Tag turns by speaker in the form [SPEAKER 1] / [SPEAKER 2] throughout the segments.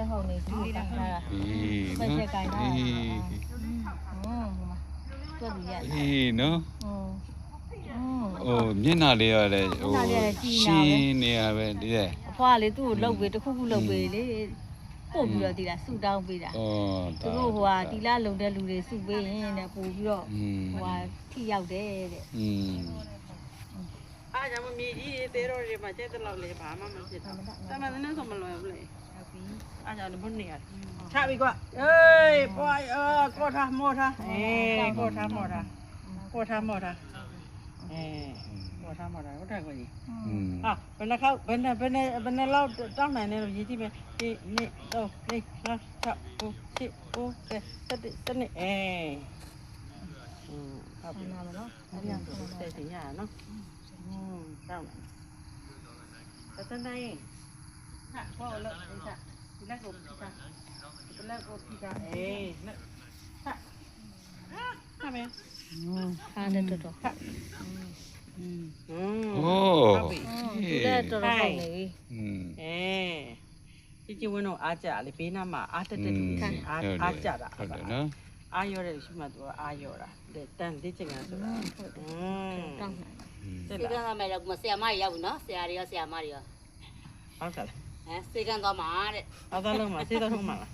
[SPEAKER 1] လက်ဟုတ်နေဒီလေးထားတာ
[SPEAKER 2] အေး
[SPEAKER 1] ဖက်
[SPEAKER 2] နော်
[SPEAKER 1] ချက်ကင်တာ
[SPEAKER 2] အေး
[SPEAKER 1] ဟွန်းဟိုမှာတွက်ပြီးရ
[SPEAKER 2] အေးနော်
[SPEAKER 1] ဟွန်းဟွန်း
[SPEAKER 2] ဟိုမျက်နှာလေးရတယ်ဟို
[SPEAKER 1] မျက်နှာလေးရတယ်ကြည်
[SPEAKER 2] ရှ
[SPEAKER 1] နာပဲ
[SPEAKER 2] င်းနေရပဲဒီတဲ့
[SPEAKER 1] အဖွားလေသူ့ကိုလှုပ်ပေးတစ်ခုခုလှုပ်ပေးလေပို့ပြီးတော့ဒီလားဆူတောင်းပေးတာ
[SPEAKER 2] ဩ
[SPEAKER 1] သူတို့ဟိုဟာတီလာလုံတဲ့လူတွေစုပေးရင်တဲ့ပို့ပြီးတော့
[SPEAKER 2] อืม
[SPEAKER 1] ဟိုဟာထိရောက်တယ်တဲ့
[SPEAKER 2] อืม
[SPEAKER 3] အားကြောင့်မြေကြီးသေးတော့တွေမှာကျဲတဲ့လောက်လေဘာမှမဖြစ်တော့တမန်နဲ့ဆိုမလွယ်ဘူးလေ
[SPEAKER 1] 아니 못
[SPEAKER 3] 내야 차비가 에이 뭐야 어 꼬타 뭐타 에이 꼬타 뭐타 꼬타 뭐타 에이 꼬타 뭐타 꼬타 거지 아 맨날
[SPEAKER 2] 가 맨
[SPEAKER 3] 날 맨날 맨날 라우 땅 나네 이 집에 이니또이나차오시오세세네 에이 음 하나 하나 하나 세세야 너 음, 다 음. 어떤 나 이? တဲ့နေ့အေးอืมဟုတ်
[SPEAKER 1] ဆ
[SPEAKER 3] ပြီ
[SPEAKER 1] န္ဒမနော်
[SPEAKER 3] အဲ့ဒါဆိုတဲ့တင်ရနော်อืมတောင်းတယ်တတနိုင်ဟာဘောလို့ဒီစားဒီလက်ကိုပြစားဒီလက်ကိုပြစားအေးလက်ဟာဟာမဲ
[SPEAKER 1] ခါတဲ့တော်တော်
[SPEAKER 3] อืม
[SPEAKER 2] โอ้
[SPEAKER 3] ဟုတ်ပြီ
[SPEAKER 1] သူလည်းတော်တော်ဟုတ်နေပြီ
[SPEAKER 2] อืม
[SPEAKER 3] အေးကြည်ကြည်ဝင်းတော့အားကြလေဘေးနားမှာအားတက်တက်တူအား
[SPEAKER 2] ဟုတ်တယ်
[SPEAKER 3] အားကြတာ
[SPEAKER 2] ဟုတ်တယ်နော်
[SPEAKER 3] အားရောတဲ့ရှိမှသူကအားရောတာတဲ့တန်လေးချင်ကဆိုတာอืม
[SPEAKER 1] တောင်းနိုင်
[SPEAKER 2] อืม
[SPEAKER 3] တက်
[SPEAKER 4] စေက
[SPEAKER 3] လာ
[SPEAKER 4] န်းသွားမယ်တော့ဆရာမကြီးရောက်ပြီနော်ဆရာတွေရောဆရာမတွေရော
[SPEAKER 3] ဟုတ်ကဲ့
[SPEAKER 4] ဟမ်စေကန်းသွားမှာတဲ့
[SPEAKER 3] အားသားလုံးမှာစေးတော့ဆုံးမှာလား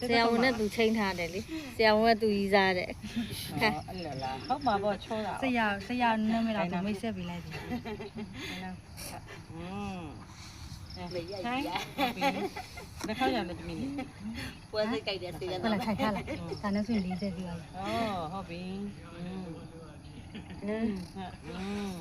[SPEAKER 1] ဆရာဝန်နဲ့သူချိန်ထားတယ်လေဆရာဝန်ကသူရီးစားတယ်
[SPEAKER 3] အဲ့လိုလားဟုတ်မှာပေါ့ချောတာ
[SPEAKER 5] ဆရာဆရာနာမည်တော့သူမိတ်ဆက်ပေးလိုက်တယ်
[SPEAKER 3] อืม
[SPEAKER 4] မေရ
[SPEAKER 3] ဟို
[SPEAKER 4] ရ
[SPEAKER 3] င်းလက်ခေါက်ရမယ်တမီးလေး
[SPEAKER 4] ပွဲစိတ်ကြိုက်တဲ့စေကန်း
[SPEAKER 5] ဟုတ်
[SPEAKER 4] သွား
[SPEAKER 5] လားခိုင်ထားလိုက်ဒါနဲ့ဆို40ပြည့်ပါ
[SPEAKER 3] ဩဟုတ်ပြီอืมอืมอืม